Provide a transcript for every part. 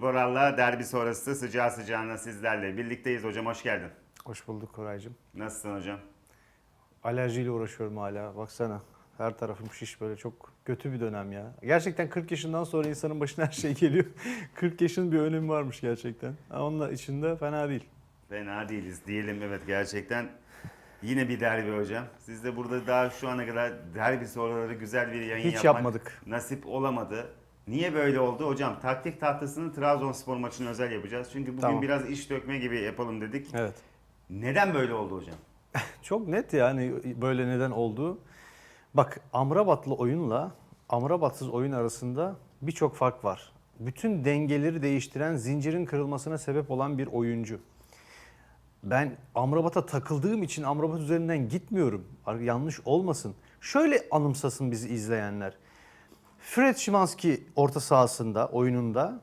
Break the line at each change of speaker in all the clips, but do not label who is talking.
Boral'la derbi sonrası sıcağı sıcağına sizlerle birlikteyiz. Hocam hoş geldin.
Hoş bulduk Koraycığım.
Nasılsın hocam?
Alerjiyle uğraşıyorum hala. Baksana. Her tarafım şiş böyle çok kötü bir dönem ya. Gerçekten 40 yaşından sonra insanın başına her şey geliyor. 40 yaşın bir önemi varmış gerçekten. Ama Onun içinde fena değil.
Fena değiliz diyelim evet gerçekten. Yine bir derbi hocam. Siz de burada daha şu ana kadar derbi sonraları güzel bir yayın
Hiç
yapmak
yapmadık.
nasip olamadı. Niye böyle oldu hocam? Taktik tahtasını Trabzonspor maçını özel yapacağız. Çünkü bugün
Tamam.
biraz iş dökme gibi yapalım dedik.
Evet.
Neden böyle oldu hocam?
Çok net yani böyle neden olduğu. Bak Amrabat'lı oyunla Amrabat'sız oyun arasında birçok fark var. Bütün dengeleri değiştiren, zincirin kırılmasına sebep olan bir oyuncu. Ben Amrabat'a takıldığım için Amrabat üzerinden gitmiyorum. Yanlış olmasın. Şöyle anımsasın bizi izleyenler. Fred Szymanski orta sahasında, oyununda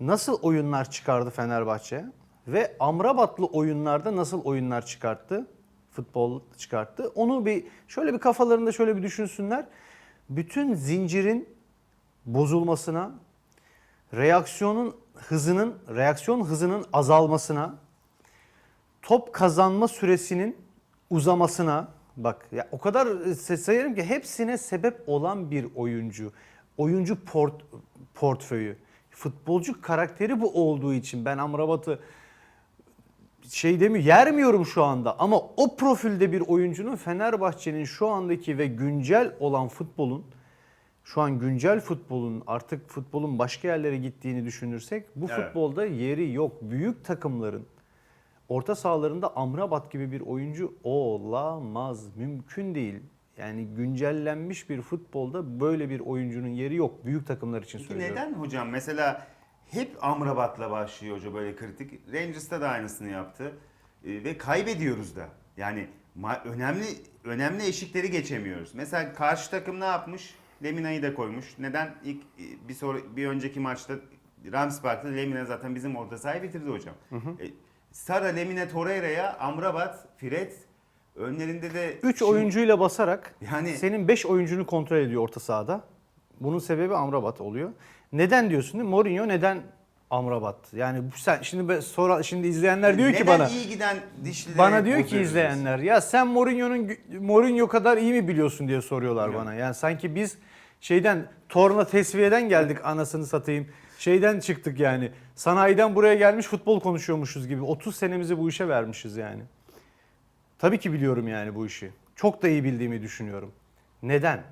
nasıl oyunlar çıkardı Fenerbahçe ve Amrabatlı oyunlarda nasıl oyunlar çıkarttı? Futbol çıkarttı. Onu bir şöyle bir kafalarında şöyle bir düşünsünler. Bütün zincirin bozulmasına, reaksiyonun hızının, reaksiyon hızının azalmasına, top kazanma süresinin uzamasına bak ya o kadar se- sayarım ki hepsine sebep olan bir oyuncu. Oyuncu port, portföyü. Futbolcu karakteri bu olduğu için ben Amrabat'ı şey demiyor yermiyorum şu anda ama o profilde bir oyuncunun Fenerbahçe'nin şu andaki ve güncel olan futbolun şu an güncel futbolun artık futbolun başka yerlere gittiğini düşünürsek bu
Evet.
futbolda yeri yok. Büyük takımların orta sahalarında Amrabat gibi bir oyuncu olamaz. Mümkün değil. Yani güncellenmiş bir futbolda böyle bir oyuncunun yeri yok. Büyük takımlar için
Peki
söylüyorum.
neden hocam? Mesela hep Amrabat'la başlıyor hoca böyle kritik. Rangers'ta da aynısını yaptı. Ee, ve kaybediyoruz da. Yani önemli önemli eşikleri geçemiyoruz. Mesela karşı takım ne yapmış? Lemina'yı da koymuş. Neden ilk e, bir sonra bir önceki maçta Rams Park'ta Lemina zaten bizim orta sahayı bitirdi hocam. E, Sara, Lemina, Torreira'ya Amrabat, Fred önlerinde de
3
Şimdi-
oyuncuyla basarak
Yani-
senin 5 oyuncunu kontrol ediyor orta sahada. Bunun sebebi Amrabat oluyor. Neden diyorsun değil mi? Mourinho neden Amrabat? Yani sen şimdi sonra şimdi izleyenler diyor ki
Neden
bana
iyi giden dişlileri
bana diyor ki izleyenler ya sen Mourinho'nun Mourinho kadar iyi mi biliyorsun diye soruyorlar
Yok.
bana. Yani sanki biz şeyden torna tesviyeden geldik anasını satayım. Şeyden çıktık yani. Sanayiden buraya gelmiş futbol konuşuyormuşuz gibi. 30 senemizi bu işe vermişiz yani. Tabii ki biliyorum yani bu işi. Çok da iyi bildiğimi düşünüyorum. Neden?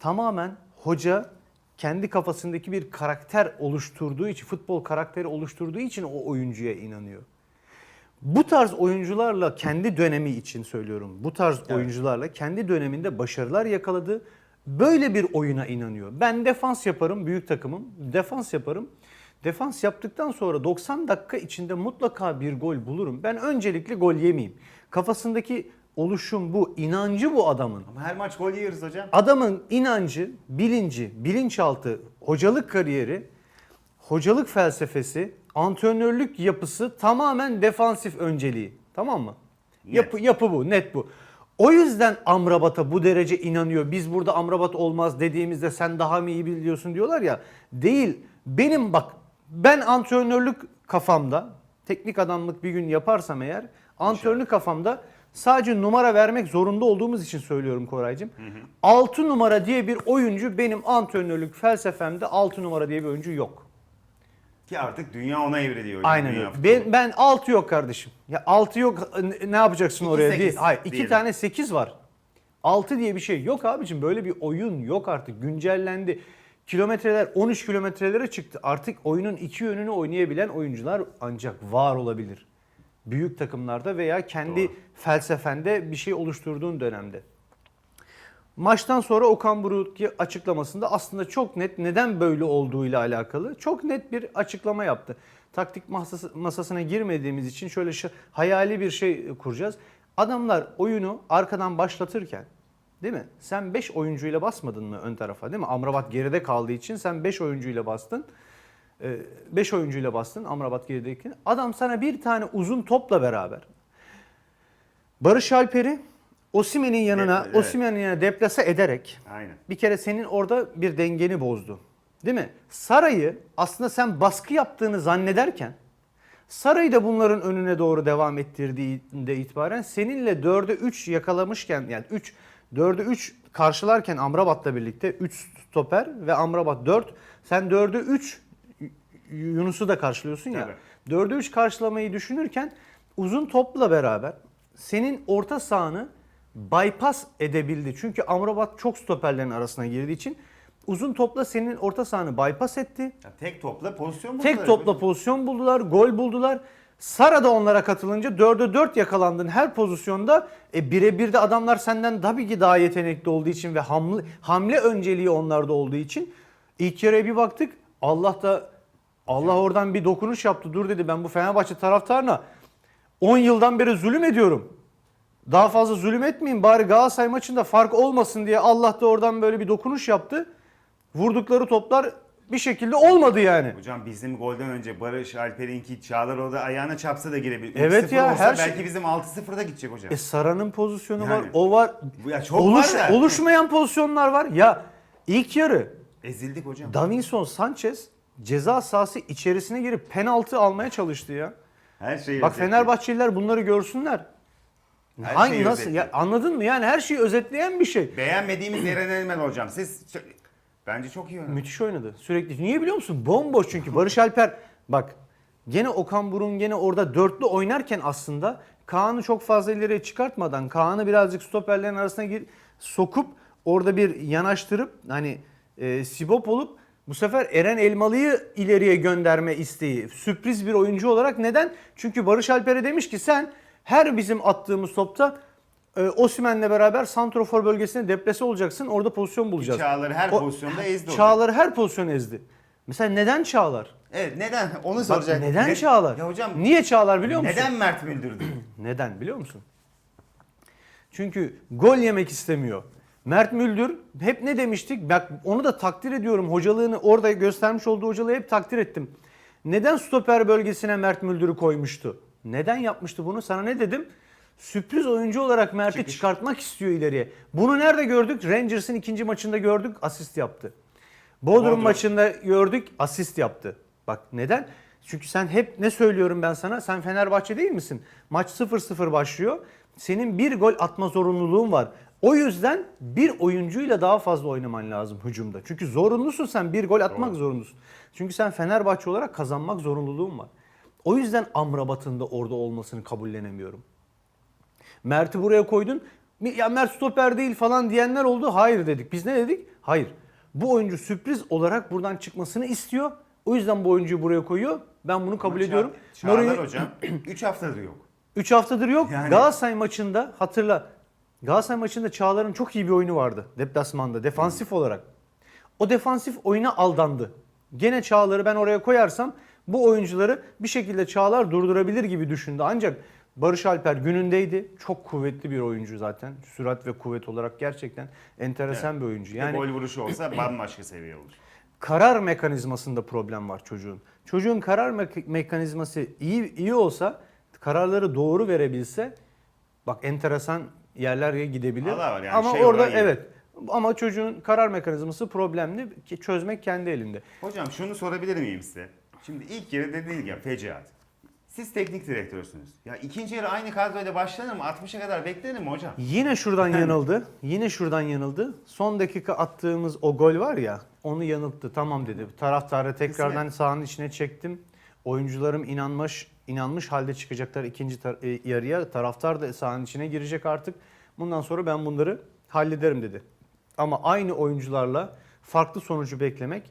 Tamamen hoca kendi kafasındaki bir karakter oluşturduğu için, futbol karakteri oluşturduğu için o oyuncuya inanıyor. Bu tarz oyuncularla kendi dönemi için söylüyorum. Bu tarz oyuncularla kendi döneminde başarılar yakaladı. Böyle bir oyuna inanıyor. Ben defans yaparım büyük takımım. Defans yaparım. Defans yaptıktan sonra 90 dakika içinde mutlaka bir gol bulurum. Ben öncelikle gol yemeyeyim. Kafasındaki oluşum bu, inancı bu adamın.
Ama her maç gol yiyoruz hocam.
Adamın inancı, bilinci, bilinçaltı, hocalık kariyeri, hocalık felsefesi, antrenörlük yapısı tamamen defansif önceliği. Tamam mı? Yapı, yapı bu, net bu. O yüzden Amrabat'a bu derece inanıyor. Biz burada Amrabat olmaz dediğimizde sen daha mı iyi biliyorsun diyorlar ya. Değil. Benim bak ben antrenörlük kafamda teknik adamlık bir gün yaparsam eğer antrenörlük kafamda sadece numara vermek zorunda olduğumuz için söylüyorum Koraycığım. 6 numara diye bir oyuncu benim antrenörlük felsefemde 6 numara diye bir oyuncu yok.
Ki artık dünya ona evriliyor.
Aynen öyle. Ben, ben 6 yok kardeşim. Ya 6 yok ne- ne yapacaksın
İki
oraya
sekiz
değil. Hayır 2
diyelim.
tane 8 var. 6 diye bir şey yok abicim. Böyle bir oyun yok artık. Güncellendi. Kilometreler 13 kilometrelere çıktı. Artık oyunun iki yönünü oynayabilen oyuncular ancak var olabilir. Büyük takımlarda veya kendi
Doğru.
felsefende bir şey oluşturduğun dönemde. Maçtan sonra Okan Buruk açıklamasında aslında çok net neden böyle olduğuyla alakalı çok net bir açıklama yaptı. Taktik masası, masasına girmediğimiz için şöyle şu, hayali bir şey kuracağız. Adamlar oyunu arkadan başlatırken değil mi? Sen 5 oyuncuyla basmadın mı ön tarafa değil mi? Amrabat geride kaldığı için sen 5 oyuncuyla bastın. 5 oyuncuyla bastın Amrabat gerideyken. Adam sana bir tane uzun topla beraber Barış Alper'i Osimhen'in yanına,
Evet, evet.
Osimhen'in yanına deplase ederek
Aynen.
bir kere senin orada bir dengeni bozdu. Değil mi? Saray'ı aslında sen baskı yaptığını zannederken Saray'ı da bunların önüne doğru devam ettirdiğinde itibaren seninle 4'e 3 yakalamışken yani 3 4'e 3 karşılarken Amrabat'la birlikte 3 stoper ve Amrabat 4 sen 4'e 3 Yunus'u da karşılıyorsun ya.
Tabii.
4'e 3 karşılamayı düşünürken uzun topla beraber senin orta sahanı bypass edebildi. Çünkü Amrabat çok stoperlerin arasına girdiği için uzun topla senin orta sahanı bypass etti.
Ya tek topla pozisyon
Tek
buldular.
topla pozisyon buldular, gol buldular. Sara da onlara katılınca 4'e 4 yakalandın her pozisyonda. E birebir de adamlar senden tabii ki daha yetenekli olduğu için ve hamle, hamle önceliği onlarda olduğu için ilk yarıya bir baktık. Allah da Allah oradan bir dokunuş yaptı. Dur dedi ben bu Fenerbahçe taraftarına 10 yıldan beri zulüm ediyorum. Daha fazla zulüm etmeyin bari Galatasaray maçında fark olmasın diye Allah da oradan böyle bir dokunuş yaptı. Vurdukları toplar bir şekilde olmadı yani.
Hocam bizim golden önce Barış Alper'inki Çağlar orada ayağına çapsa da girebilir.
Evet
3-0
ya, her şey-
belki bizim 6-0'da gidecek hocam.
E Sara'nın pozisyonu var,
Yani.
o var.
Ya çok
Oluş,
var da.
oluşmayan pozisyonlar var. Ya ilk yarı
Ezildik hocam.
Davinson Sanchez ceza sahası içerisine girip penaltı almaya çalıştı ya.
Her şeyi
Bak
özetledik.
Fenerbahçeliler bunları görsünler.
Her
Hangi
şeyi
nasıl ya anladın mı? Yani her şeyi özetleyen bir şey.
Beğenmediğimiz Eren Elmen hocam. Siz bence çok iyi oynadı.
Müthiş oynadı. Sürekli. Niye biliyor musun? Bomboş çünkü. Barış Alper bak gene Okan Burun gene orada dörtlü oynarken aslında Kaan'ı çok fazla ileriye çıkartmadan Kaan'ı birazcık stoperlerin arasına gir, sokup orada bir yanaştırıp hani e, sibop olup bu sefer Eren Elmalı'yı ileriye gönderme isteği. Sürpriz bir oyuncu olarak neden? Çünkü Barış Alper'e demiş ki sen her bizim attığımız topta e, Osimhen'le beraber santrofor bölgesine deplase olacaksın. Orada pozisyon bulacağız.
Çağlar'ı her
O-
pozisyonda ezdi hocam.
Çağlar'ı her pozisyon ezdi. Mesela neden Çağlar?
Evet neden? Onu
Bak,
soracak.
neden
Ne-
Çağlar?
Ya hocam
Niye Çağlar biliyor musun?
neden Mert Müldür değil?
Neden biliyor musun? Çünkü gol yemek istemiyor. Mert Müldür hep ne demiştik? Bak onu da takdir ediyorum. Hocalığını orada göstermiş olduğu hocalığı hep takdir ettim. Neden stoper bölgesine Mert Müldür'ü koymuştu? Neden yapmıştı bunu? Sana ne dedim? Sürpriz oyuncu olarak Mert'i
Çıkış.
çıkartmak istiyor ileriye. Bunu nerede gördük? Rangers'ın ikinci maçında gördük, asist yaptı. Bodrum,
Bodrum.
maçında gördük, asist yaptı. Bak neden? Çünkü sen hep ne söylüyorum ben sana? Sen Fenerbahçe değil misin? Maç 0-0 başlıyor. Senin bir gol atma zorunluluğun var. O yüzden bir oyuncuyla daha fazla oynaman lazım hücumda. Çünkü zorunlusun sen bir gol atmak zorunlusun. Çünkü sen Fenerbahçe olarak kazanmak zorunluluğun var. O yüzden Amrabat'ın da orada olmasını kabullenemiyorum. Mert'i buraya koydun. Ya Mert stoper değil falan diyenler oldu. Hayır dedik. Biz ne dedik? Hayır. Bu oyuncu sürpriz olarak buradan çıkmasını istiyor. O yüzden bu oyuncuyu buraya koyuyor. Ben bunu kabul
Ama
ediyorum.
Ça- Çağlar
Mourinho-
hocam 3 haftadır yok.
3 haftadır yok.
Yani-
Galatasaray maçında hatırla. Galatasaray maçında Çağlar'ın çok iyi bir oyunu vardı deplasmanda defansif olarak. O defansif oyuna aldandı. Gene Çağlar'ı ben oraya koyarsam bu oyuncuları bir şekilde Çağlar durdurabilir gibi düşündü. Ancak Barış Alper günündeydi. Çok kuvvetli bir oyuncu zaten. Sürat ve kuvvet olarak gerçekten enteresan bir oyuncu.
Yani
Yani
gol vuruşu olsa bambaşka seviye olur.
karar mekanizmasında problem var çocuğun. Çocuğun karar me- mekanizması iyi iyi olsa, kararları doğru verebilse bak enteresan yerlere gidebilir.
Var yani,
ama
şey
orada evet. Ama çocuğun karar mekanizması problemli çözmek kendi elinde.
Hocam şunu sorabilir miyim size? Şimdi ilk yarı dediniz ya fecaat. Siz teknik direktörsünüz. Ya ikinci yarı aynı kadroyla başlanır mı? 60'a kadar beklenir mi hocam?
Yine şuradan yanıldı. Yine şuradan yanıldı. Son dakika attığımız o gol var ya onu yanılttı. Tamam dedi. Taraftarı tekrardan sahanın içine çektim. Oyuncularım inanmış inanmış halde çıkacaklar ikinci tar- e, yarıya. Taraftar da sahanın içine girecek artık. Bundan sonra ben bunları hallederim dedi. Ama aynı oyuncularla farklı sonucu beklemek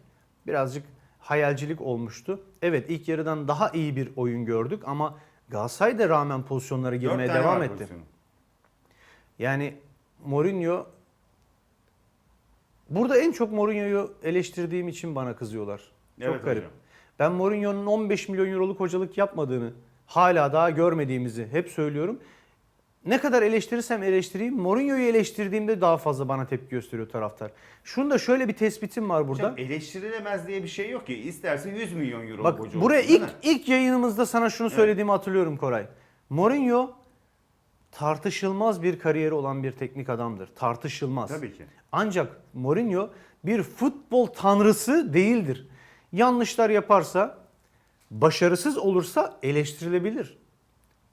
birazcık hayalcilik olmuştu. Evet ilk yarıdan daha iyi bir oyun gördük ama Galatasaray da rağmen pozisyonlara girmeye
tane
devam
var
etti.
pozisyonu.
Yani Mourinho burada en çok Mourinho'yu eleştirdiğim için bana kızıyorlar. Çok
Evet
garip.
hocam.
Ben Mourinho'nun 15 milyon euroluk hocalık yapmadığını hala daha görmediğimizi hep söylüyorum. Ne kadar eleştirirsem eleştireyim Mourinho'yu eleştirdiğimde daha fazla bana tepki gösteriyor taraftar. Şunu da şöyle bir tespitim var burada.
Hocam eleştirilemez diye bir şey yok ki. İsterse 100 milyon euro
Bak
hoca
buraya
olsun,
ilk ilk yayınımızda sana şunu söylediğimi hatırlıyorum Koray. Mourinho tartışılmaz bir kariyeri olan bir teknik adamdır. Tartışılmaz.
Tabii ki.
Ancak Mourinho bir futbol tanrısı değildir. Yanlışlar yaparsa, başarısız olursa eleştirilebilir.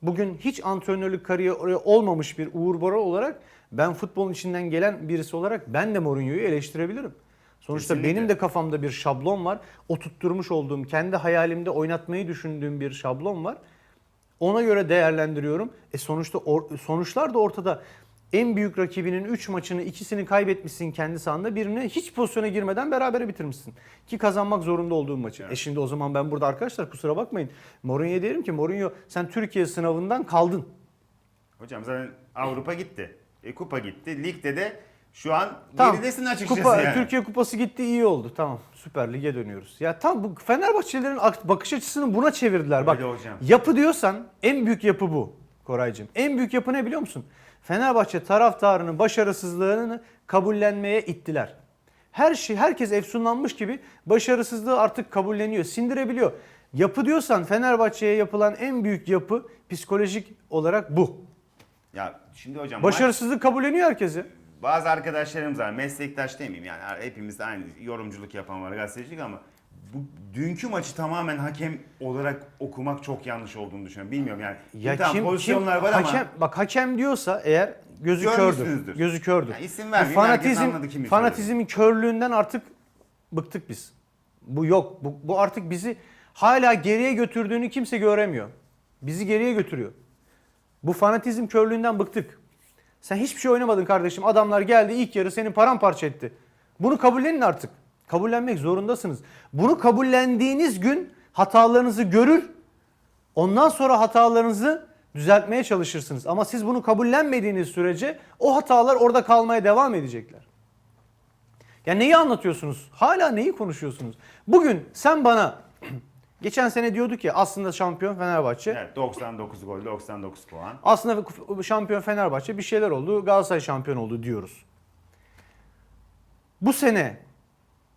Bugün hiç antrenörlük kariyeri olmamış bir Uğur Bora olarak ben futbolun içinden gelen birisi olarak ben de Mourinho'yu eleştirebilirim. Sonuçta
Kesinlikle.
benim de kafamda bir şablon var. Oturtturmuş olduğum, kendi hayalimde oynatmayı düşündüğüm bir şablon var. Ona göre değerlendiriyorum. E sonuçta or- sonuçlar da ortada. En büyük rakibinin 3 maçını ikisini kaybetmişsin kendi sahanda birine hiç pozisyona girmeden berabere bitirmişsin. Ki kazanmak zorunda olduğun maçı. E şimdi o zaman ben burada arkadaşlar kusura bakmayın. Mourinho'ya derim ki Mourinho sen Türkiye sınavından kaldın.
Hocam zaten Avrupa gitti. E, kupa gitti. Ligde de şu an
Tamam.
geridesin açıkçası
Kupa,
yani.
Türkiye Kupası gitti iyi oldu. Tamam Süper Lig'e dönüyoruz. Ya tam bu Fenerbahçelilerin ak- bakış açısını buna çevirdiler. Bak
Öyle hocam.
yapı diyorsan en büyük yapı bu Koraycığım. En büyük yapı ne biliyor musun? Fenerbahçe taraftarının başarısızlığını kabullenmeye ittiler. Her şey herkes efsunlanmış gibi başarısızlığı artık kabulleniyor, sindirebiliyor. Yapı diyorsan Fenerbahçe'ye yapılan en büyük yapı psikolojik olarak bu.
Ya şimdi hocam
Başarısızlık kabulleniyor herkesi.
Bazı arkadaşlarımız var. Meslektaş demeyeyim yani hepimiz aynı yorumculuk yapan var gazetecilik ama bu dünkü maçı tamamen hakem olarak okumak çok yanlış olduğunu düşünüyorum. Bilmiyorum yani.
Ya
tamam,
kim,
pozisyonlar
kim
var
hakem,
ama
bak hakem diyorsa eğer gözü kördür. Gözü kördür.
Ya isim vermeyeyim,
fanatizm fanatizmin körlüğünden artık bıktık biz. Bu yok. Bu, bu artık bizi hala geriye götürdüğünü kimse göremiyor. Bizi geriye götürüyor. Bu fanatizm körlüğünden bıktık. Sen hiçbir şey oynamadın kardeşim. Adamlar geldi ilk yarı seni paramparça etti. Bunu kabullenin artık. Kabullenmek zorundasınız. Bunu kabullendiğiniz gün hatalarınızı görür. Ondan sonra hatalarınızı düzeltmeye çalışırsınız. Ama siz bunu kabullenmediğiniz sürece o hatalar orada kalmaya devam edecekler. Ya neyi anlatıyorsunuz? Hala neyi konuşuyorsunuz? Bugün sen bana geçen sene diyorduk ya aslında şampiyon Fenerbahçe.
evet, 99 gol, 99 puan.
Aslında şampiyon Fenerbahçe bir şeyler oldu. Galatasaray şampiyon oldu diyoruz. Bu sene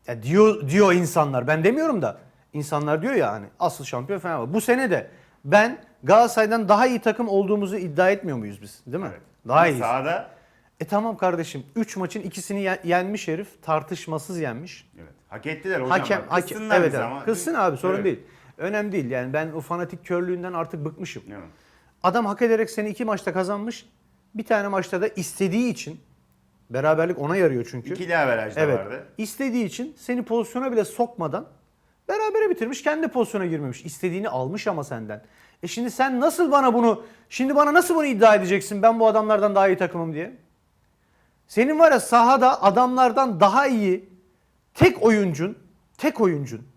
ya diyor diyor insanlar. Ben demiyorum da insanlar diyor ya hani asıl şampiyon Fenerbahçe. Bu sene de ben Galatasaray'dan daha iyi takım olduğumuzu iddia etmiyor muyuz biz? Değil mi?
Evet.
Daha iyi.
Sahada
E tamam kardeşim. 3 maçın ikisini ye- yenmiş herif. Tartışmasız yenmiş.
evet, hak ettiler hocam.
Hakem,
bak. Kızsınlar
evet, evet.
ama-
Kızsın abi sorun
Evet.
değil. Önemli değil. Yani ben o fanatik körlüğünden artık bıkmışım.
Evet.
Adam hak ederek seni iki maçta kazanmış. Bir tane maçta da istediği için beraberlik ona yarıyor çünkü.
İkili averaj da
evet.
vardı.
İstediği için seni pozisyona bile sokmadan berabere bitirmiş. Kendi pozisyona girmemiş. İstediğini almış ama senden. E şimdi sen nasıl bana bunu şimdi bana nasıl bunu iddia edeceksin ben bu adamlardan daha iyi takımım diye? Senin var ya sahada adamlardan daha iyi tek oyuncun, tek oyuncun.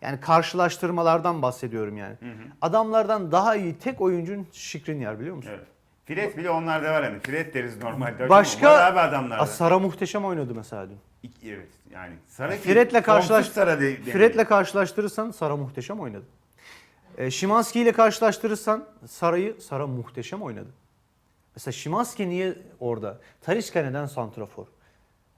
Yani karşılaştırmalardan bahsediyorum yani. Adamlardan daha iyi tek oyuncun Şikrinyar biliyor musun?
Evet. Fred bile onlarda var hani. Fred deriz normalde.
Başka
Var abi adamlarda.
Sara muhteşem oynadı mesela dün.
İki- evet yani. Sara ki-
Fred'le karşılaş
sonsuz Sara de, demeyelim.
Fred'le karşılaştırırsan Sara muhteşem oynadı. E, Şimanski ile karşılaştırırsan Sara'yı Sara muhteşem oynadı. Mesela Şimanski niye orada? Talisca neden santrafor?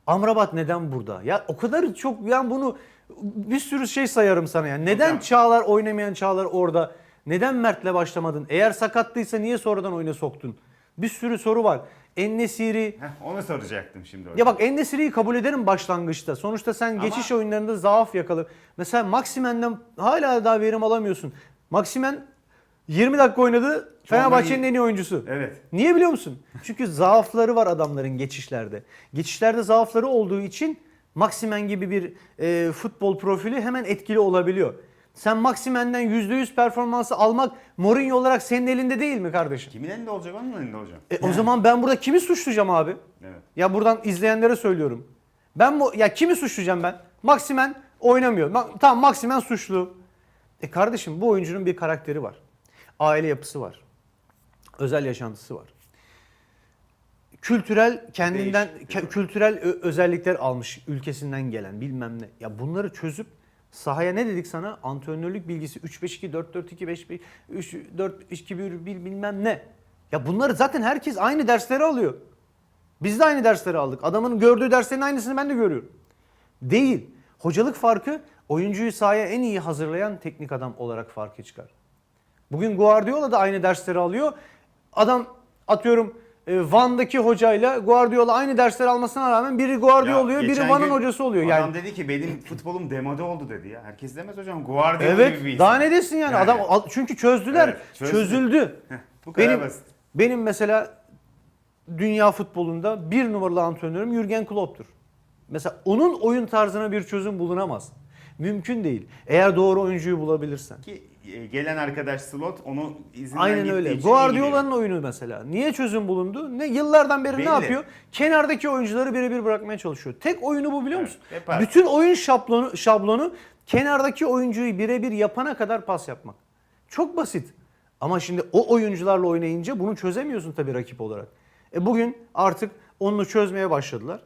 Amrabat neden burada? Ya o kadar çok yani bunu bir sürü şey sayarım sana yani. Neden
Hocam.
Çağlar oynamayan Çağlar orada? Neden Mert'le başlamadın? Eğer sakatlıysa niye sonradan oyuna soktun? Bir sürü soru var. Ennesiri,
Heh, onu soracaktım şimdi hocam.
ya bak Endesiri'yi kabul ederim başlangıçta. Sonuçta sen
Ama-
geçiş oyunlarında zaaf yakalı. Mesela Maximen'den hala daha verim alamıyorsun. Maximen 20 dakika oynadı. Fenerbahçe'nin
iyi.
en iyi oyuncusu.
Evet.
Niye biliyor musun? Çünkü zaafları var adamların geçişlerde. Geçişlerde zaafları olduğu için Maximen gibi bir e, futbol profili hemen etkili olabiliyor. Sen Maximen'den %100 performansı almak Mourinho olarak senin elinde değil mi kardeşim?
Kimin elinde olacak onun elinde hocam.
E, o zaman ben burada kimi suçlayacağım abi?
Evet.
Ya buradan izleyenlere söylüyorum. Ben bu ya kimi suçlayacağım ben? Maximen oynamıyor. Ma- tamam Maximen suçlu. E kardeşim bu oyuncunun bir karakteri var. Aile yapısı var. Özel yaşantısı var. Kültürel kendinden
Değişik.
ke- kültürel özellikler almış ülkesinden gelen bilmem ne. Ya bunları çözüp sahaya ne dedik sana? Antrenörlük bilgisi 3-5-2 4-4-2 5 3 4 2 1 bilmem ne. Ya bunları zaten herkes aynı dersleri alıyor. Biz de aynı dersleri aldık. Adamın gördüğü derslerin aynısını ben de görüyorum. Değil. Hocalık farkı oyuncuyu sahaya en iyi hazırlayan teknik adam olarak farkı çıkar. Bugün Guardiola da aynı dersleri alıyor. Adam atıyorum Van'daki hocayla Guardiola aynı dersleri almasına rağmen biri Guardiola
Ya
oluyor, biri
geçen
Van'ın
gün
hocası oluyor.
Adam
Yani
dedi ki benim futbolum demode oldu dedi ya. Herkes demez hocam. Guardiola
evet,
gibi bir
daha
insan.
ne desin yani?
Yani.
Adam al- çünkü çözdüler.
Evet, çözdü.
Çözüldü.
Bu kadar
benim
basit.
benim mesela dünya futbolunda bir numaralı antrenörüm Jürgen Klopp'tur. Mesela onun oyun tarzına bir çözüm bulunamaz. Mümkün değil. Eğer doğru oyuncuyu bulabilirsen.
Ki e, gelen arkadaş slot onu izinden
Aynen öyle. Guardiola'nın oyunu mesela. Niye çözüm bulundu? Ne yıllardan beri
Belli.
ne yapıyor? Kenardaki oyuncuları birebir bırakmaya çalışıyor. Tek oyunu bu biliyor
Evet,
musun?
yapar.
Bütün oyun şablonu şablonu kenardaki oyuncuyu birebir yapana kadar pas yapmak. Çok basit. Ama şimdi o oyuncularla oynayınca bunu çözemiyorsun tabii rakip olarak. E bugün artık onu çözmeye başladılar.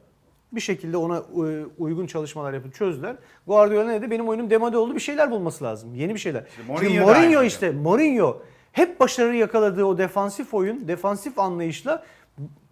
Bir şekilde ona e, uygun çalışmalar yapıp çözdüler. Guardiola ne dedi? Benim oyunum demode oldu. Bir şeyler bulması lazım. Yeni bir şeyler.
İşte
Şimdi
Mourinho aynı
Mourinho işte Mourinho hep başarı yakaladığı o defansif oyun, defansif anlayışla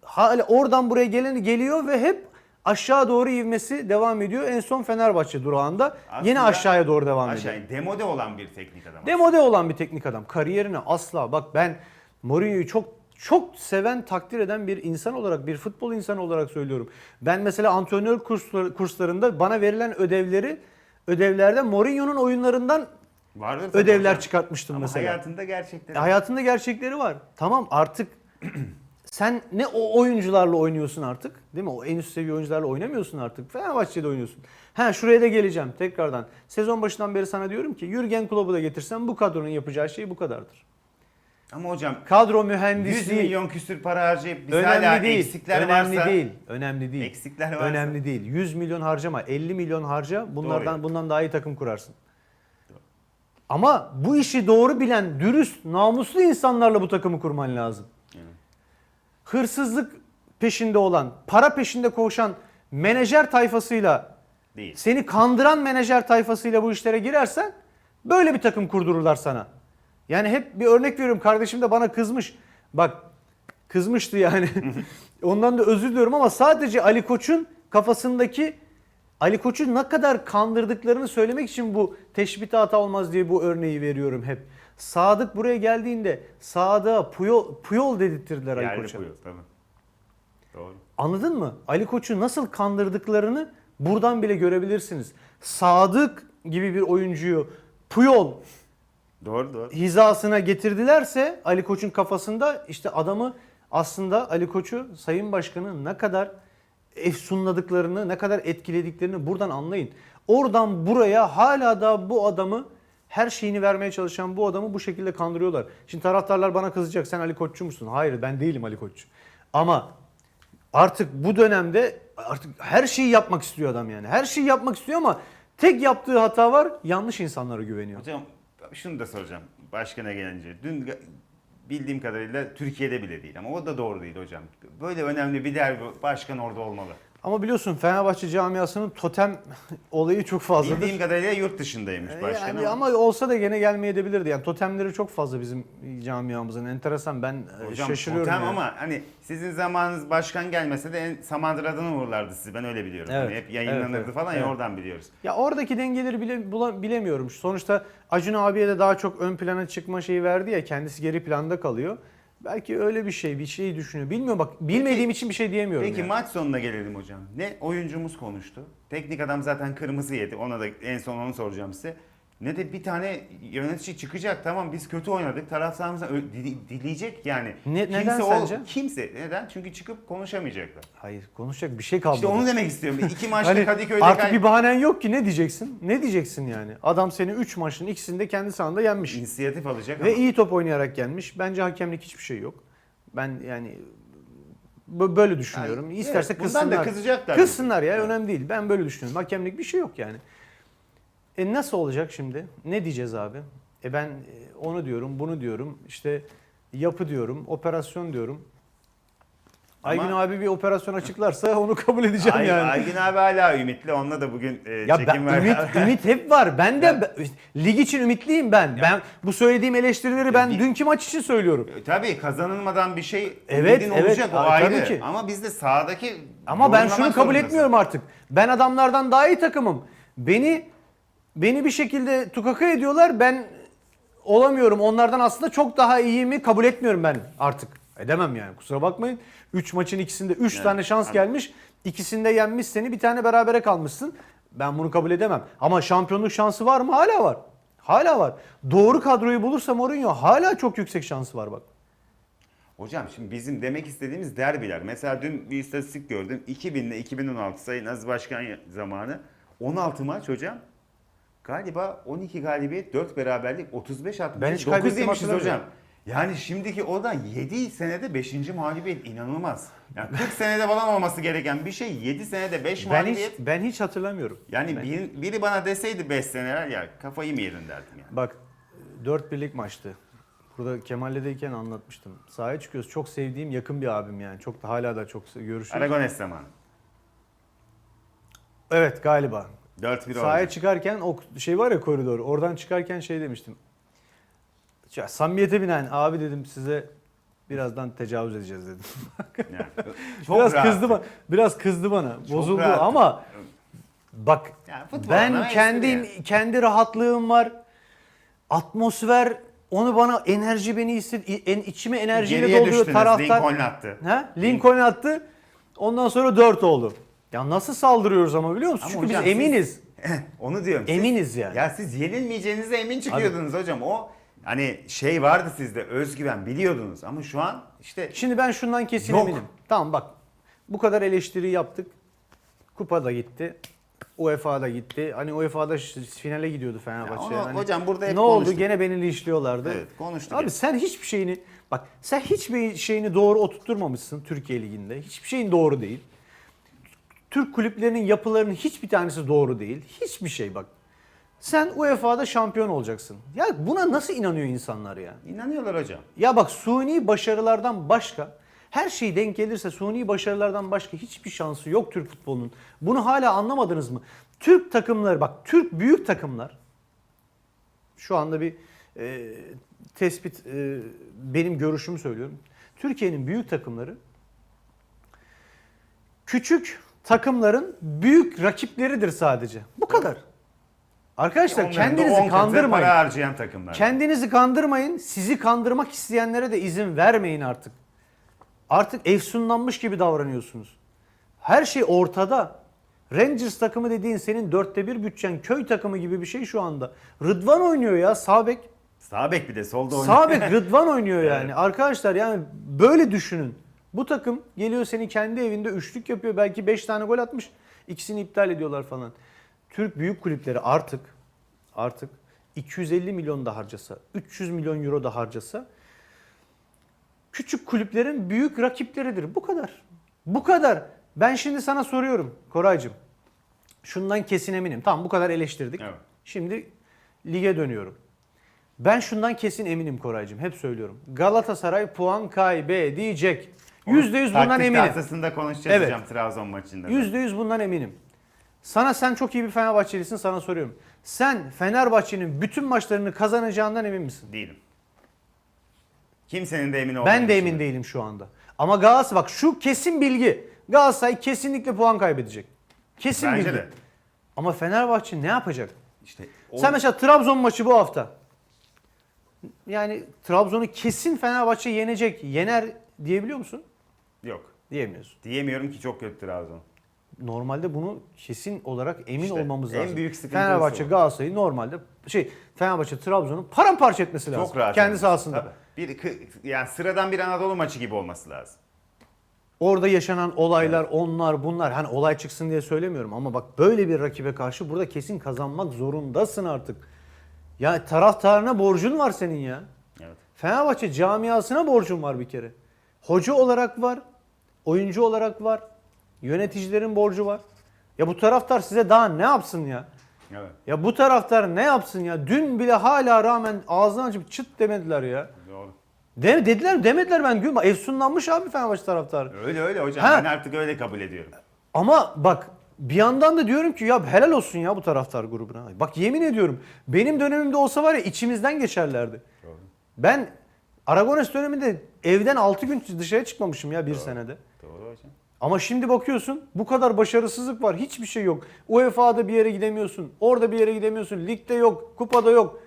hala oradan buraya geleni geliyor ve hep aşağı doğru ivmesi devam ediyor. En son Fenerbahçe durağında yine
Aslında
aşağıya doğru devam ediyor.
Aşağı demode olan bir teknik adam.
Demode olan bir teknik adam. Kariyerine asla bak ben Mourinho'yu çok çok seven, takdir eden bir insan olarak, bir futbol insanı olarak söylüyorum. Ben mesela antrenör kursları, kurslarında bana verilen ödevleri ödevlerde Mourinho'nun oyunlarından
Vardır tabii
ödevler
hocam.
çıkartmıştım
Ama
mesela.
hayatında gerçekten.
E, Hayatında gerçekleri var. Tamam artık sen ne o oyuncularla oynuyorsun artık. Değil mi? O en üst seviye oyuncularla oynamıyorsun artık. Fenerbahçe'de oynuyorsun. Ha şuraya da geleceğim tekrardan. Sezon başından beri sana diyorum ki Jürgen Klopp'u da getirsen bu kadronun yapacağı şey bu kadardır.
Ama hocam
Kadro
100
mühendisliği
milyon küsür para harcayıp biz hala
önemli değil.
eksikler
önemli
varsa
değil. Önemli değil.
eksikler varsa
Önemli değil. 100 milyon harcama, 50 milyon harca. Bunlardan
Doğru.
bundan daha iyi takım kurarsın. Ama bu işi doğru bilen, dürüst, namuslu insanlarla bu takımı kurman lazım. Hırsızlık peşinde olan, para peşinde koşan menajer tayfasıyla,
değil.
seni kandıran menajer tayfasıyla bu işlere girersen böyle bir takım kurdururlar sana. Yani hep bir örnek veriyorum. Kardeşim de bana kızmış. Bak kızmıştı yani. Ondan da özür diliyorum ama sadece Ali Koç'un kafasındaki Ali Koç'u ne kadar kandırdıklarını söylemek için bu teşbite hata olmaz diye bu örneği veriyorum hep. Sadık buraya geldiğinde Sadık'a Puyol, Puyol dedirttirdiler Ali Koç'a.
Puyol, tabii. Doğru.
Anladın mı? Ali Koç'u nasıl kandırdıklarını buradan bile görebilirsiniz. Sadık gibi bir oyuncuyu Puyol
Doğru doğru.
hizasına getirdilerse Ali Koç'un kafasında işte adamı aslında Ali Koç'u Sayın Başkan'ın ne kadar efsunladıklarını, ne kadar etkilediklerini buradan anlayın. Oradan buraya hala da bu adamı her şeyini vermeye çalışan bu adamı bu şekilde kandırıyorlar. Şimdi taraftarlar bana kızacak sen Ali Koç'cu musun? Hayır ben değilim Ali Koç'cu. Ama artık bu dönemde artık her şeyi yapmak istiyor adam yani. Her şeyi yapmak istiyor ama tek yaptığı hata var yanlış insanlara güveniyor.
Hocam şunu da soracağım başkana gelince. Dün bildiğim kadarıyla Türkiye'de bile değil ama o da doğru değil hocam. Böyle önemli bir derbi başkan orada olmalı.
Ama biliyorsun Fenerbahçe camiasının totem olayı çok fazladır.
Bildiğim kadarıyla yurt dışındaymış başkan
Yani
ama.
olsa da gene gelmeyebilirdi. Yani totemleri çok fazla bizim camiamızın. Enteresan ben e,
Hocam
şaşırıyorum.
totem
yani.
ama hani sizin zamanınız başkan gelmese de en Samandıra'dan uğurlardı sizi ben öyle biliyorum.
Evet,
Hani hep yayınlanırdı
evet, evet,
falan ya
evet.
oradan biliyoruz.
Ya oradaki dengeleri bile bula- bilemiyorum. Sonuçta Acun abiye de daha çok ön plana çıkma şeyi verdi ya kendisi geri planda kalıyor. Belki öyle bir şey, bir şey düşünüyor. Bilmiyorum bak bilmediğim için bir şey diyemiyorum.
Peki
yani.
maç sonuna gelelim hocam. Ne oyuncumuz konuştu. Teknik adam zaten kırmızı yedi. Ona da en son onu soracağım size. Ne de bir tane yönetici çıkacak tamam biz kötü oynadık taraftarımıza ö- dili- dileyecek yani.
Ne-
kimse
neden sence?
Kimse neden? Çünkü çıkıp konuşamayacaklar.
Hayır konuşacak bir şey kalmadı.
İşte onu demek istiyorum. İki maçta
Hani
Kadıköy'de
artık
kay-
bir bahanen yok ki ne diyeceksin? Ne diyeceksin yani? Adam seni 3 maçın ikisinde kendi sahanda yenmiş.
inisiyatif alacak
Ve
ama.
iyi top oynayarak gelmiş. Bence hakemlik hiçbir şey yok. Ben yani böyle düşünüyorum.
Yani,
İsterse
evet, bundan da
kızsınlar.
kızacaklar.
Kızsınlar ya önemli değil. Ben böyle düşünüyorum. Hakemlik bir şey yok yani. E nasıl olacak şimdi? Ne diyeceğiz abi? E ben e, onu diyorum, bunu diyorum. İşte yapı diyorum, operasyon diyorum.
Ama-
Aygün abi bir operasyon açıklarsa onu kabul edeceğim
Ay,
yani.
Aygün abi hala ümitli. Onunla da bugün e,
Ya ben,
çekim var.
ümit, ümit hep var. Ben de ben- lig için ümitliyim ben. Ben bu söylediğim eleştirileri ben
Lig-
dünkü maç için söylüyorum.
E, Tabii kazanılmadan bir şey
Evet, evet.
olacak o ayrı.
tabii ki.
Ama biz de sahadaki
Ama ben şunu kabul
zorundasın.
etmiyorum artık. Ben adamlardan daha iyi takımım. Beni beni bir şekilde tukaka ediyorlar. Ben olamıyorum. Onlardan aslında çok daha iyiyimi kabul etmiyorum ben artık. Edemem yani kusura bakmayın. 3 maçın ikisinde 3
Evet,
tane şans gelmiş. İkisinde yenmiş seni bir tane berabere kalmışsın. Ben bunu kabul edemem. Ama şampiyonluk şansı var mı? Hala var. Hala var. Doğru kadroyu bulursa Mourinho hala çok yüksek şansı var bak.
Hocam şimdi bizim demek istediğimiz derbiler. Mesela dün bir istatistik gördüm. 2000 ile 2016 Sayın Aziz Başkan zamanı 16 maç hocam. Galiba 12 galibiyet, 4 beraberlik, 35 60.
Ben hiç
9
kaybettiğimi
yemişiz hocam. Yani şimdiki oradan 7 senede 5. mağlubiyet inanılmaz. Yani 40 senede falan olması gereken bir şey 7 senede 5
Ben
mağlubiyet.
hiç, ben hiç hatırlamıyorum.
Yani
Ben-
bir- biri bana deseydi 5 seneler ya kafayı mı yedin derdim yani.
Bak 4 birlik maçtı. Burada Kemal'ledeyken anlatmıştım. Sahaya çıkıyoruz. Çok sevdiğim yakın bir abim yani. Çok da hala da çok görüşüyoruz.
Aragones zamanı.
Evet galiba.
4-1 oldu.
Sahaya çıkarken o şey var ya koridor. Oradan çıkarken şey demiştim. Ya, samimiyete binen abi dedim size birazdan tecavüz edeceğiz dedim.
Yani, çok
biraz
rahat.
kızdı bana. Biraz kızdı bana.
Çok
Bozuldu
rahat.
ama bak
Yani
ben kendi
espri
kendi rahatlığım var. Atmosfer onu bana enerji beni hisset en içime enerjiyle
Geriye
dolduruyor
düştünüz.
taraftar.
Lincoln attı.
Ha? Lincoln attı. Ondan sonra 4 oldu. Ya nasıl saldırıyoruz ama biliyor musun?
Ama
Çünkü
hocam
biz
siz-
eminiz.
Onu diyorum. Siz-
Eminiz yani.
Ya siz yenilmeyeceğinize emin çıkıyordunuz hocam. O hani şey vardı sizde özgüven biliyordunuz ama şu an işte
Şimdi ben şundan kesin
Yok.
eminim. Tamam bak. Bu kadar eleştiri yaptık. Kupa da gitti. UEFA da gitti. Hani UEFA'da ş- finale gidiyordu Fenerbahçe.
Ya onu
Hani
hocam burada hep
ne oldu?
konuştuk.
Gene beni linçliyorlardı.
Evet, konuştuk
Abi
hep.
sen hiçbir şeyini bak sen hiçbir şeyini doğru oturtturmamışsın Türkiye liginde. Hiçbir şeyin doğru değil. Türk kulüplerinin yapılarının hiçbir tanesi doğru değil. Hiçbir şey bak. Sen UEFA'da şampiyon olacaksın. Ya buna nasıl inanıyor insanlar ya?
inanıyorlar hocam.
Ya bak suni başarılardan başka her şey denk gelirse suni başarılardan başka hiçbir şansı yok Türk futbolunun. Bunu hala anlamadınız mı? Türk takımları bak Türk büyük takımlar şu anda bir e, tespit e, benim görüşümü söylüyorum. Türkiye'nin büyük takımları küçük takımların büyük rakipleridir sadece. Bu kadar. Arkadaşlar
Onların da on
kendinizi
katı
kandırmayın.
Para harcayan takımlar.
Kendinizi kandırmayın. Sizi kandırmak isteyenlere de izin vermeyin artık. Artık efsunlanmış gibi davranıyorsunuz. Her şey ortada. Rangers takımı dediğin senin dörtte bir bütçen köy takımı gibi bir şey şu anda. Rıdvan oynuyor ya sağ bek.
Sağ bek bir de solda oynuyor.
Sağ bek Rıdvan oynuyor yani. Arkadaşlar yani böyle düşünün. Bu takım geliyor seni kendi evinde üçlük yapıyor. Belki 5 tane gol atmış. İkisini iptal ediyorlar falan. Türk büyük kulüpleri artık artık 250 milyon da harcasa, 300 milyon euro da harcasa küçük kulüplerin büyük rakipleridir. Bu kadar. Bu kadar. Ben şimdi sana soruyorum Koraycığım. Şundan kesin eminim. Tamam bu kadar eleştirdik.
Evet.
Şimdi lige dönüyorum. Ben şundan kesin eminim Koraycığım. Hep söylüyorum. Galatasaray puan kaybedecek. %100 bundan
Taktik
eminim.
tahtasında konuşacağız
Evet.
hocam Trabzon maçında. da.
%100 bundan eminim. Sana sen çok iyi bir Fenerbahçelisin sana soruyorum. Sen Fenerbahçe'nin bütün maçlarını kazanacağından emin misin?
Değilim. Kimsenin de emin olmadığı
Ben de emin değilim şu anda. Ama Galatasaray bak şu kesin bilgi. Galatasaray kesinlikle puan kaybedecek. Kesin
Bence
bilgi.
de.
Ama Fenerbahçe ne yapacak?
İşte o-
Sen mesela Trabzon maçı bu hafta. Yani Trabzon'u kesin Fenerbahçe yenecek. Yener diyebiliyor musun?
Yok.
Diyemiyorsun.
Diyemiyorum ki çok kötü Trabzon.
Normalde bunu kesin olarak emin
İşte
olmamız
en
lazım.
büyük sıkıntı
Fenerbahçe
o.
Galatasaray'ı normalde şey Fenerbahçe Trabzon'u paramparça etmesi lazım.
Çok rahat.
Kendi sahasında.
Tabii. Bir kı- yani sıradan bir Anadolu maçı gibi olması lazım.
Orada yaşanan olaylar, onlar, bunlar. Hani olay çıksın diye söylemiyorum ama bak böyle bir rakibe karşı burada kesin kazanmak zorundasın artık. Ya taraftarına borcun var senin ya.
Evet.
Fenerbahçe camiasına borcun var bir kere. Hoca olarak var, oyuncu olarak var, yöneticilerin borcu var. Ya bu taraftar size daha ne yapsın ya?
Evet.
Ya bu taraftar ne yapsın ya? Dün bile hala rağmen ağzını açıp çıt demediler ya.
Doğru.
De, dediler demediler ben gün efsunlanmış abi Fenerbahçe taraftarı.
Öyle öyle hocam.
Ha.
Ben artık öyle kabul ediyorum.
Ama bak bir yandan da diyorum ki ya helal olsun ya bu taraftar grubuna. Bak yemin ediyorum benim dönemimde olsa var ya içimizden geçerlerdi.
Doğru.
Ben Aragones döneminde evden 6 gün dışarı çıkmamışım ya bir senede.
Hocam.
Ama şimdi bakıyorsun bu kadar başarısızlık var. Hiçbir şey yok. UEFA'da bir yere gidemiyorsun. Orada bir yere gidemiyorsun. Ligde yok. Kupada yok.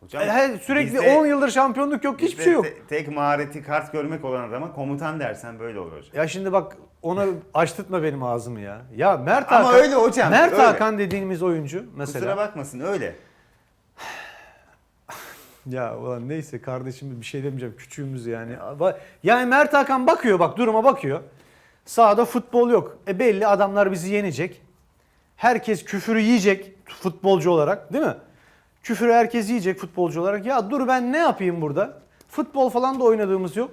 Hocam,
E, he, sürekli
bizde-
10 yıldır şampiyonluk yok, hiçbir şey yok.
te- tek mahareti kart görmek olan adama komutan dersen böyle olur hocam.
Ya şimdi bak ona açtırtma benim ağzımı ya. Ya Mert
Ama
Hakan.
öyle hocam,
Mert
öyle.
Hakan dediğimiz oyuncu mesela.
Kusura bakmasın öyle.
Ya ulan neyse kardeşim bir şey demeyeceğim küçüğümüz yani. Yani Mert Hakan bakıyor bak duruma bakıyor. Sahada futbol yok. E belli adamlar bizi yenecek. Herkes küfürü yiyecek futbolcu olarak değil mi? Küfürü herkes yiyecek futbolcu olarak. Ya dur ben ne yapayım burada? Futbol falan da oynadığımız yok.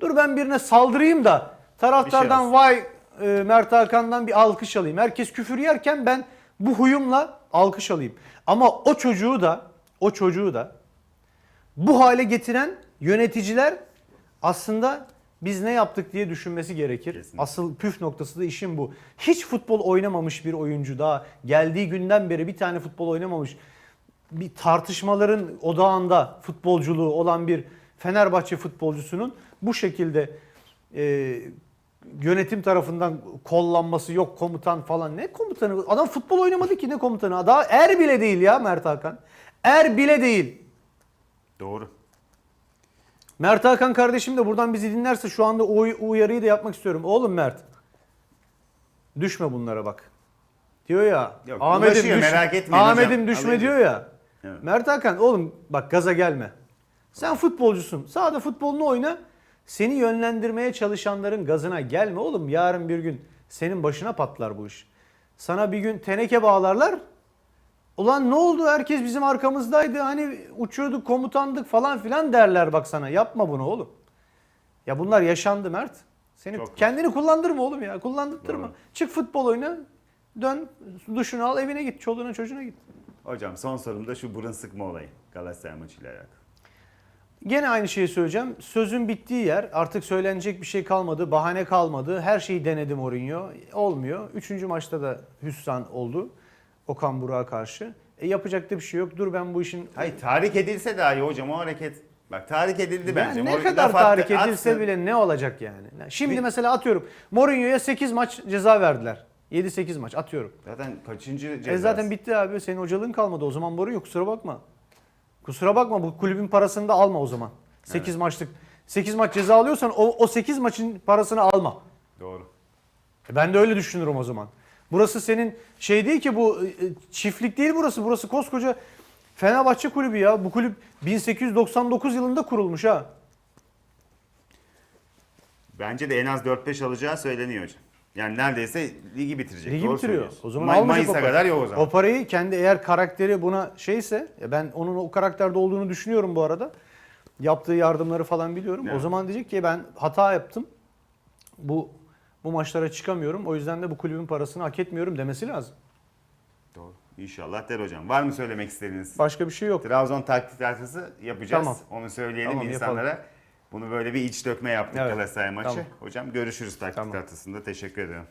Dur ben birine saldırayım da taraftardan
olsun.
vay e, Mert Hakan'dan bir alkış alayım. Herkes küfür yerken ben bu huyumla alkış alayım. Ama o çocuğu da o çocuğu da bu hale getiren yöneticiler aslında biz ne yaptık diye düşünmesi gerekir.
Kesinlikle.
Asıl püf noktası da işin bu. Hiç futbol oynamamış bir oyuncu daha geldiği günden beri bir tane futbol oynamamış bir tartışmaların odağında futbolculuğu olan bir Fenerbahçe futbolcusunun bu şekilde e, yönetim tarafından kollanması yok komutan falan. Ne komutanı? Adam futbol oynamadı ki ne komutanı? Daha er bile değil ya Mert Hakan. Er bile değil.
Doğru.
Mert Hakan kardeşim de buradan bizi dinlerse şu anda o uyarıyı da yapmak istiyorum. Oğlum Mert. Düşme bunlara bak. Diyor ya.
Yok,
Ahmet'im
ulaşıyor,
düş-
merak etmeyin
Ahmet'im düşme
Alayım.
diyor ya.
Evet.
Mert Hakan oğlum bak gaza gelme. Sen futbolcusun. Sahada futbolunu oyna. Seni yönlendirmeye çalışanların gazına gelme oğlum. Yarın bir gün senin başına patlar bu iş. Sana bir gün teneke bağlarlar. Ulan ne oldu herkes bizim arkamızdaydı hani uçuyorduk komutandık falan filan derler bak sana. Yapma bunu oğlum. Ya bunlar yaşandı Mert. Seni
Çok
kendini kullandırma oğlum ya. Kullandırtırma.
Doğru.
Çık futbol oyna. Dön duşunu al evine git. Çoluğuna çocuğuna git.
Hocam son sorum da şu burun sıkma olayı. Galatasaray maçıyla alakalı.
Gene aynı şeyi söyleyeceğim. Sözün bittiği yer artık söylenecek bir şey kalmadı. Bahane kalmadı. Her şeyi denedim Mourinho. Olmuyor. Üçüncü maçta da hüsran oldu. Okan Burak'a karşı. E yapacak da bir şey yok. Dur ben bu işin...
Hayır tahrik edilse dahi hocam o hareket bak tahrik edildi
Ya
bence.
ne
Mourinho
kadar
laf attı,
tahrik edilse
atsın.
bile ne olacak yani? Şimdi
Bir-
mesela atıyorum. Mourinho'ya 8 maç ceza verdiler. 7-8 maç atıyorum.
Zaten kaçıncı cezası?
E zaten bitti abi. Senin hocalığın kalmadı. O zaman Mourinho kusura bakma. Kusura bakma bu kulübün parasını da alma o zaman. 8 maçlık 8 maç ceza alıyorsan o, o 8 maçın parasını alma.
Doğru.
E Ben de öyle düşünürüm o zaman. Burası senin şey değil ki bu e, çiftlik değil burası. Burası koskoca Fenerbahçe kulübü ya. Bu kulüp 1899 yılında kurulmuş ha.
Bence de en az 4-5 alacağı söyleniyor hocam. Yani neredeyse ligi bitirecek.
Ligi
Doğru
bitiriyor. O zaman
May- Mayıs'a
o
kadar yok o zaman.
O parayı kendi eğer karakteri buna şeyse ya ben onun o karakterde olduğunu düşünüyorum bu arada. Yaptığı yardımları falan biliyorum. O
Evet.
zaman diyecek ki ben hata yaptım. Bu bu maçlara çıkamıyorum. O yüzden de bu kulübün parasını hak etmiyorum demesi lazım.
Doğru. İnşallah der hocam. Var mı söylemek istediğiniz?
Başka bir şey yok.
Trabzon taktik tahtası yapacağız.
Tamam.
Onu söyleyelim
Tamam,
insanlara. Bunu böyle bir iç dökme yaptık
Evet.
Galatasaray maçı.
Tamam.
Hocam görüşürüz taktik
Tamam.
tahtasında. Teşekkür ederim.